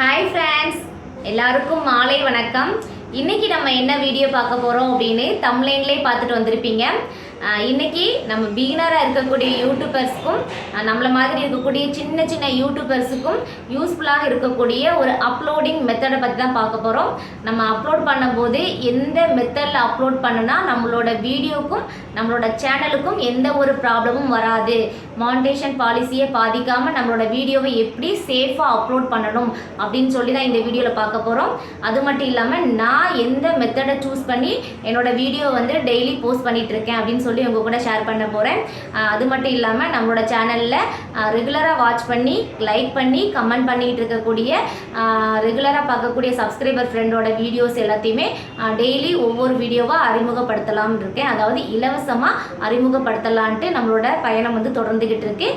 Hi friends எல்லாருக்கும் மாலை வணக்கம். இன்னைக்கு நம்ம என்ன வீடியோ பார்க்க போகிறோம் அப்படின்னு தமிழ்லேயே பார்த்துட்டு வந்திருப்பீங்க. இன்னைக்கு நம்ம பிகினராக இருக்கக்கூடிய யூடியூபர்ஸ்க்கும் நம்மளை மாதிரி இருக்கக்கூடிய சின்ன சின்ன யூடியூபர்ஸுக்கும் யூஸ்ஃபுல்லாக இருக்கக்கூடிய ஒரு அப்லோடிங் மெத்தடை பற்றி தான் பார்க்க போகிறோம் நம்ம அப்லோட் பண்ணும்போது எந்த மெத்தடில் அப்லோட் பண்ணுனா நம்மளோட வீடியோக்கும் நம்மளோட சேனலுக்கும் எந்த ஒரு ப்ராப்ளமும் வராது. மானிட்டேஷன் பாலிசியை பாதிக்காமல் நம்மளோட வீடியோவை எப்படி சேஃபாக அப்லோட் பண்ணணும் அப்படின்னு சொல்லி தான் இந்த வீடியோவில் பார்க்க போகிறோம் அது மட்டும் இல்லாமல் நான் எந்த மெத்தடை சூஸ் பண்ணி என்னோட வீடியோ வந்து டெய்லி போஸ்ட் பண்ணிகிட்ருக்கேன் இருக்கேன் அப்படின்னு சொல்லி உங்கள் கூட ஷேர் பண்ண போகிறேன் அது மட்டும் இல்லாமல் நம்மளோட சேனலில் ரெகுலராக வாட்ச் பண்ணி லைக் பண்ணி கமெண்ட் பண்ணிகிட்டு இருக்கக்கூடிய ரெகுலராக பார்க்கக்கூடிய சப்ஸ்கிரைபர் ஃப்ரெண்டோட வீடியோஸ் எல்லாத்தையுமே டெய்லி ஒவ்வொரு வீடியோவாக அறிமுகப்படுத்தலாம்னு இருக்கேன். அதாவது இலவசமாக அறிமுகப்படுத்தலான்ட்டு நம்மளோட பயணம் வந்து தொடர்ந்து வந்துக்கிட்டு இருக்கு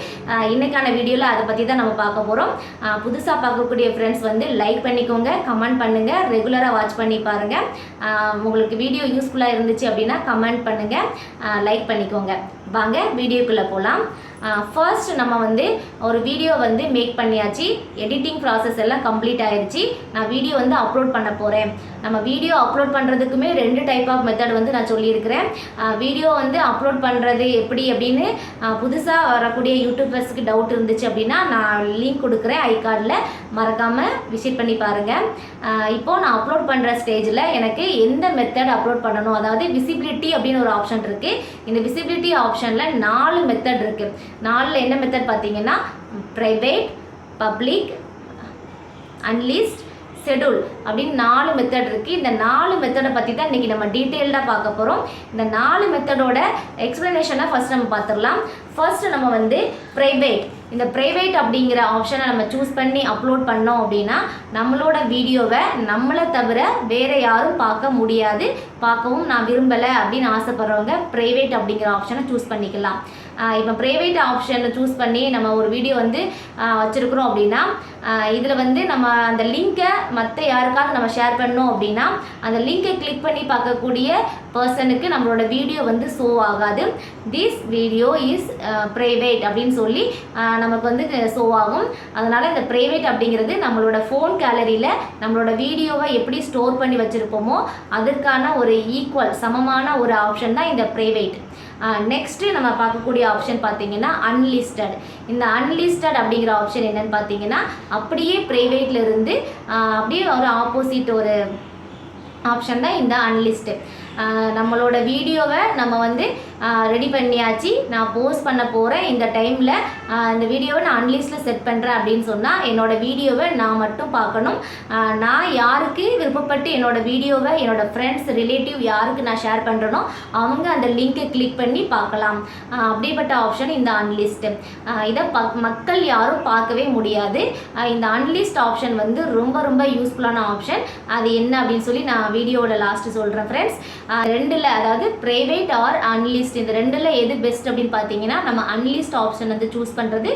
இன்னைக்கான வீடியோவில் அதை பற்றி தான் நம்ம பார்க்க போகிறோம் புதுசாக பார்க்கக்கூடிய ஃப்ரெண்ட்ஸ் வந்து லைக் பண்ணிக்கோங்க கமெண்ட் பண்ணுங்கள் ரெகுலராக வாட்ச் பண்ணி பாருங்கள் உங்களுக்கு வீடியோ யூஸ்ஃபுல்லாக இருந்துச்சு அப்படின்னா கமெண்ட் பண்ணுங்கள் லைக் பண்ணிக்கோங்க. வாங்க வீடியோக்குள்ளே போகலாம் ஃபர்ஸ்ட் நம்ம வந்து ஒரு வீடியோ வந்து மேக் பண்ணியாச்சு. எடிட்டிங் ப்ராசஸ் எல்லாம் கம்ப்ளீட் ஆயிடுச்சு நான் வீடியோ வந்து அப்லோட் பண்ண போகிறேன் நம்ம வீடியோ அப்லோட் பண்ணுறதுக்குமே ரெண்டு டைப் ஆஃப் மெத்தட் வந்து நான் சொல்லியிருக்கிறேன். வீடியோ வந்து அப்லோட் பண்ணுறது எப்படி அப்படின்னு புதுசாக வரக்கூடிய யூடியூபர்ஸ்க்கு டவுட் இருந்துச்சு அப்படின்னா நான் லிங்க் கொடுக்குறேன் ஐ கார்டில் மறக்காமல் விசிட் பண்ணி பாருங்கள் இப்போது நான் அப்லோட் பண்ணுற ஸ்டேஜில் எனக்கு எந்த மெத்தட் அப்லோட் பண்ணணும்? அதாவது விசிபிலிட்டி அப்படின்னு ஒரு ஆப்ஷன் இருக்குது இந்த விசிபிலிட்டி ஆப்ஷனில் நாலு மெத்தட் இருக்குது நாலில் என்ன மெத்தட் பார்த்தீங்கன்னா ப்ரைவேட் பப்ளிக் அன்லிஸ்ட் ஷெடியூல் அப்படின்னு நாலு மெத்தட் இருக்குது இந்த நாலு மெத்தடை பற்றி தான் இன்றைக்கி நம்ம டீட்டெயில்டாக பார்க்க போகிறோம் இந்த நாலு மெத்தடோட எக்ஸ்ப்ளனேஷனை ஃபர்ஸ்ட் நம்ம பார்த்துடலாம். ஃபர்ஸ்ட் நம்ம வந்து ப்ரைவேட் இந்த ப்ரைவேட் அப்படிங்கிற ஆப்ஷனை நம்ம சூஸ் பண்ணி அப்லோட் பண்ணோம் அப்படின்னா நம்மளோட வீடியோவை நம்மளை தவிர வேறு யாரும் பார்க்க முடியாது. பார்க்கவும் நான் விரும்பலை அப்படின்னு ஆசைப்பட்றவங்க ப்ரைவேட் அப்படிங்கிற ஆப்ஷனை சூஸ் பண்ணிக்கலாம். இப்போ ப்ரைவேட் ஆப்ஷனை சூஸ் பண்ணி நம்ம ஒரு வீடியோ வந்து வச்சுருக்குறோம் அப்படின்னா இதில் வந்து நம்ம அந்த லிங்க்கை மற்ற யாருக்காவது நம்ம ஷேர் பண்ணோம் அப்படின்னா அந்த லிங்கை கிளிக் பண்ணி பார்க்கக்கூடிய பர்சனுக்கு நம்மளோட வீடியோ வந்து ஷோ ஆகாது. திஸ் வீடியோ இஸ் ப்ரைவேட் அப்படின்னு சொல்லி நமக்கு வந்து ஷோ ஆகும். அதனால் இந்த ப்ரைவேட் அப்படிங்கிறது நம்மளோட ஃபோன் கேலரியில் நம்மளோட வீடியோவை எப்படி ஸ்டோர் பண்ணி வச்சுருப்போமோ அதற்கான ஒரு ஈக்குவல் சமமான ஒரு ஆப்ஷன் தான் இந்த ப்ரைவேட் நெக்ஸ்ட்டு நம்ம பார்க்கக்கூடிய ஆப்ஷன் பார்த்தீங்கன்னா அன்லிஸ்டட் இந்த அன்லிஸ்டட் அப்படிங்கிற ஆப்ஷன் என்னன்னு பார்த்தீங்கன்னா அப்படியே ப்ரைவேட்ல இருந்து அப்படியே ஒரு ஆப்போசிட் ஒரு ஆப்ஷன் தான் இந்த அன்லிஸ்ட்டு நம்மளோட வீடியோவை நம்ம வந்து ரெடி பண்ணியாச்சு. நான் போஸ்ட் பண்ண போகிறேன் இந்த டைமில் இந்த வீடியோவை நான் அன்லிஸ்ட்டில் செட் பண்ணுறேன் அப்படின்னு சொன்னால் என்னோட வீடியோவை நான் மட்டும் பார்க்கணும். நான் யாருக்கு விருப்பப்பட்டு என்னோட வீடியோவை என்னோடய ஃப்ரெண்ட்ஸ் ரிலேட்டிவ் யாருக்கு நான் ஷேர் பண்ணுறேனோ அவங்க அந்த லிங்க்கை கிளிக் பண்ணி பார்க்கலாம். அப்படிப்பட்ட ஆப்ஷன் இந்த அன்லிஸ்ட்டு இதை ப மக்கள் யாரும் பார்க்கவே முடியாது. இந்த அன்லிஸ்ட் ஆப்ஷன் வந்து ரொம்ப ரொம்ப யூஸ்ஃபுல்லான ஆப்ஷன் அது என்ன அப்படின்னு சொல்லி நான் வீடியோவோட லாஸ்ட்டு சொல்கிறேன் ஃப்ரெண்ட்ஸ் ரெண்டில் அதாவது ப்ரைவேட் ஆர் அன்லிஸ்ட் இந்த ரெண்டில் எது பெஸ்ட் அப்படின்னு பார்த்தீங்கன்னா நம்ம அன்லிஸ்ட் ஆப்ஷன் வந்து சூஸ் பண்ணுறது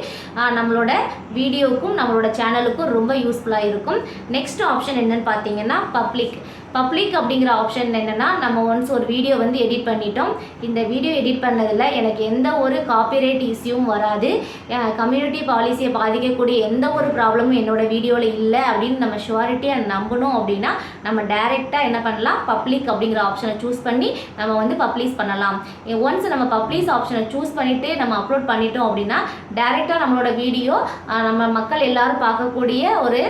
நம்மளோட வீடியோவுக்கும் நம்மளோட சேனலுக்கும் ரொம்ப யூஸ்ஃபுல்லாக இருக்கும். நெக்ஸ்ட் ஆப்ஷன் என்னன்னு பார்த்தீங்கன்னா பப்ளிக் பப்ளிக் அப்படிங்கிற ஆப்ஷன் என்னென்னா நம்ம ஒன்ஸ் ஒரு வீடியோ வந்து எடிட் பண்ணிட்டோம். இந்த வீடியோ எடிட் பண்ணதில் எனக்கு எந்த ஒரு காப்பிரைட் இஷ்யூவும் வராது. கம்யூனிட்டி பாலிசியை பாதிக்கக்கூடிய எந்த ஒரு ப்ராப்ளமும் என்னோட வீடியோவில் இல்லை அப்படின்னு நம்ம ஷுவாரிட்டியாக நம்பணும் அப்படின்னா நம்ம டைரெக்டாக என்ன பண்ணலாம்? பப்ளிக் அப்படிங்கிற ஆப்ஷனை சூஸ் பண்ணி நம்ம வந்து பப்ளிஷ் பண்ணலாம். ஒன்ஸ் நம்ம பப்ளிஷ் ஆப்ஷனை சூஸ் பண்ணிவிட்டு நம்ம அப்லோட் பண்ணிட்டோம் அப்படின்னா டைரெக்டாக நம்மளோட வீடியோ நம்ம மக்கள் எல்லாரும் பார்க்கக்கூடிய ஒரு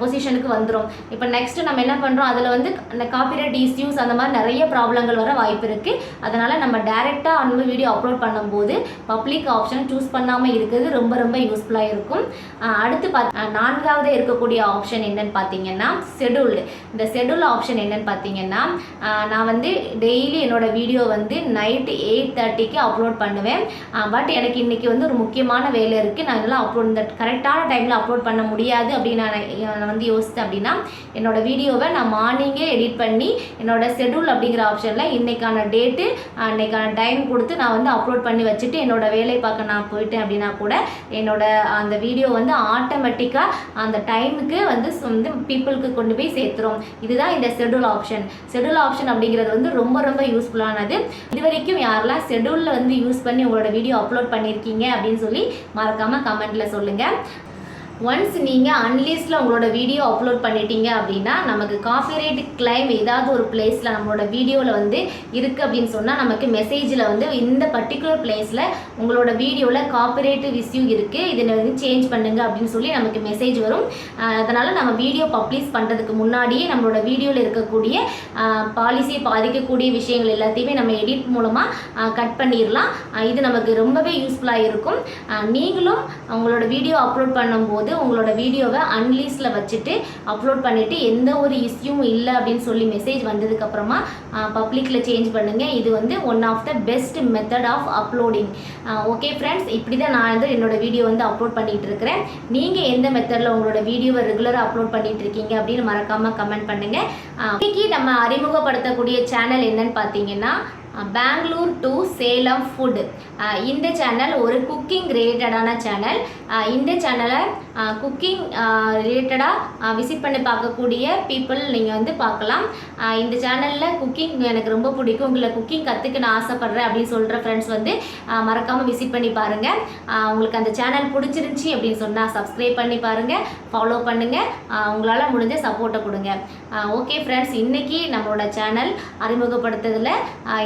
பொசிஷனுக்கு வந்துடும் இப்போ நெக்ஸ்ட்டு நம்ம என்ன பண்ணுறோம் அதில் வந்து அந்த காப்பிரைட் இஷ்யூஸ் அந்த மாதிரி நிறைய ப்ராப்ளங்கள் வர வாய்ப்பு இருக்குது அதனால் நம்ம டைரெக்டாக அந்த வீடியோ அப்லோட் பண்ணும்போது பப்ளிக் ஆப்ஷன் சூஸ் பண்ணாமல் இருக்கிறது ரொம்ப ரொம்ப யூஸ்ஃபுல்லாக இருக்கும். அடுத்து பாத் நான்காவது இருக்கக்கூடிய ஆப்ஷன் என்னன்னு பார்த்தீங்கன்னா ஷெடியூல்டு இந்த ஷெடியூல் ஆப்ஷன் என்னன்னு பார்த்தீங்கன்னா நான் வந்து டெய்லி என்னோடய வீடியோ வந்து நைட்டு எயிட் தேர்ட்டிக்கு அப்லோட் பண்ணுவேன். பட் எனக்கு இன்றைக்கி வந்து ஒரு முக்கியமான வேலை இருக்குது நான் இதெல்லாம் அப்லோட் இந்த கரெக்டான டைமில் அப்லோட் பண்ண முடியாது அப்படின்னு நான் நான் வந்து யோசித்தேன் அப்படின்னா என்னோட வீடியோவை நான் மார்னிங் மார்னிங்கே எடிட் பண்ணி என்னோட ஷெடியூல் அப்படிங்கிற ஆப்ஷனில் இன்றைக்கான டேட்டு அன்னைக்கான டைம் கொடுத்து நான் வந்து அப்லோட் பண்ணி வச்சுட்டு என்னோட வேலை பார்க்க நான் போயிட்டேன் அப்படின்னா கூட என்னோடய அந்த வீடியோ வந்து ஆட்டோமேட்டிக்காக அந்த டைமுக்கு வந்து வந்து பீப்புளுக்கு கொண்டு போய் சேர்த்துரும். இதுதான் இந்த ஷெடியூல் ஆப்ஷன் ஷெடியூல் ஆப்ஷன் அப்படிங்கிறது வந்து ரொம்ப ரொம்ப யூஸ்ஃபுல்லானது இது வரைக்கும் யாரெல்லாம் ஷெடியூலில் வந்து யூஸ் பண்ணி உங்களோட வீடியோ அப்லோட் பண்ணியிருக்கீங்க அப்படின்னு சொல்லி மறக்காமல் கமெண்ட்டில் சொல்லுங்கள் ஒன்ஸ் நீங்கள் அன்லிஸ்டில் உங்களோட வீடியோ அப்லோட் பண்ணிட்டீங்க அப்படின்னா நமக்கு காப்பிரைட் கிளைம் ஏதாவது ஒரு பிளேஸில் நம்மளோட வீடியோவில் வந்து இருக்குது அப்படின்னு சொன்னால் நமக்கு மெசேஜில் வந்து இந்த பர்டிகுலர் பிளேஸில் உங்களோட வீடியோவில் காப்பிரைட் இஷ்யூ இருக்குது இதை வந்து சேஞ்ச் பண்ணுங்க அப்படின்னு சொல்லி நமக்கு மெசேஜ் வரும். அதனால் நம்ம வீடியோ பப்ளிஷ் பண்ணுறதுக்கு முன்னாடியே நம்மளோட வீடியோவில் இருக்கக்கூடிய பாலிசியை பாதிக்கக்கூடிய விஷயங்கள் எல்லாத்தையுமே நம்ம எடிட் மூலமாக கட் பண்ணிடலாம் இது நமக்கு ரொம்பவே யூஸ்ஃபுல்லாக இருக்கும். நீங்களும் உங்களோட வீடியோ அப்லோட் பண்ணும்போது உங்களோட வீடியோவை அன்லீஸில் வச்சுட்டு அப்லோட் பண்ணிவிட்டு எந்த ஒரு இஷ்யூவும் இல்லை அப்படின்னு சொல்லி மெசேஜ் வந்ததுக்கப்புறமா பப்ளிக்கில் சேஞ்ச் பண்ணுங்கள் இது வந்து one of the best method of uploading okay friends இப்படி தான் நான் வந்து என்னோட வீடியோ வந்து அப்லோட் பண்ணிகிட்டு இருக்கிறேன். நீங்கள் எந்த மெத்தடில் உங்களோட வீடியோவை ரெகுலராக அப்லோட் பண்ணிகிட்டு இருக்கீங்க அப்படின்னு மறக்காமல் கமெண்ட் பண்ணுங்கள் இன்னைக்கு நம்ம அறிமுகப்படுத்தக்கூடிய சேனல் என்னன்னு பார்த்தீங்கன்னா பெங்களூர் டு சேலம் ஃபுட் இந்த சேனல் ஒரு குக்கிங் ரிலேட்டடான சேனல் இந்த சேனலை குக்கிங் ரிலேட்டடாக விசிட் பண்ணி பார்க்கக்கூடிய பீப்புள் நீங்கள் வந்து பார்க்கலாம். இந்த சேனலில் குக்கிங் எனக்கு ரொம்ப பிடிக்கும். உங்களை குக்கிங் கற்றுக்க நான் ஆசைப்பட்றேன் அப்படின்னு சொல்கிற ஃப்ரெண்ட்ஸ் வந்து மறக்காமல் விசிட் பண்ணி பாருங்கள் உங்களுக்கு அந்த சேனல் பிடிச்சிருந்துச்சி அப்படின்னு சொன்னால் சப்ஸ்கிரைப் பண்ணி பாருங்கள் ஃபாலோ பண்ணுங்கள் உங்களால் முடிஞ்ச சப்போர்ட்டை கொடுங்க. ஓகே ஃப்ரெண்ட்ஸ் இன்றைக்கி நம்மளோட சேனல் அறிமுகப்படுத்துறதுல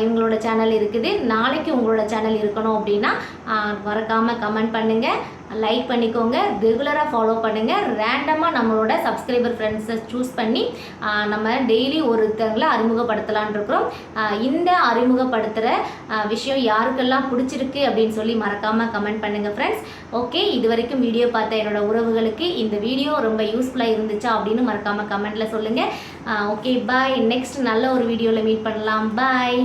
இவங்க உங்களோட சேனல் இருக்குது. நாளைக்கு உங்களோட சேனல் இருக்கணும் அப்படின்னா மறக்காமல் கமெண்ட் பண்ணுங்கள் லைக் பண்ணிக்கோங்க. ரெகுலராக ஃபாலோ பண்ணுங்கள் ரேண்டமாக நம்மளோட சப்ஸ்கிரைபர் ஃப்ரெண்ட்ஸை சூஸ் பண்ணி நம்ம டெய்லி ஒருத்தங்களை அறிமுகப்படுத்தலான் இருக்கிறோம். இந்த அறிமுகப்படுத்துகிற விஷயம் யாருக்கெல்லாம் பிடிச்சிருக்கு அப்படின்னு சொல்லி மறக்காமல் கமெண்ட் பண்ணுங்கள் ஃப்ரெண்ட்ஸ் ஓகே இது வரைக்கும் வீடியோ பார்த்த என்னோட உறவுகளுக்கு இந்த வீடியோ ரொம்ப யூஸ்ஃபுல்லாக இருந்துச்சா அப்படின்னு மறக்காமல் கமெண்ட்டில் சொல்லுங்கள் ஓகே பாய் நெக்ஸ்ட் நல்ல ஒரு வீடியோவில் மீட் பண்ணலாம். பாய்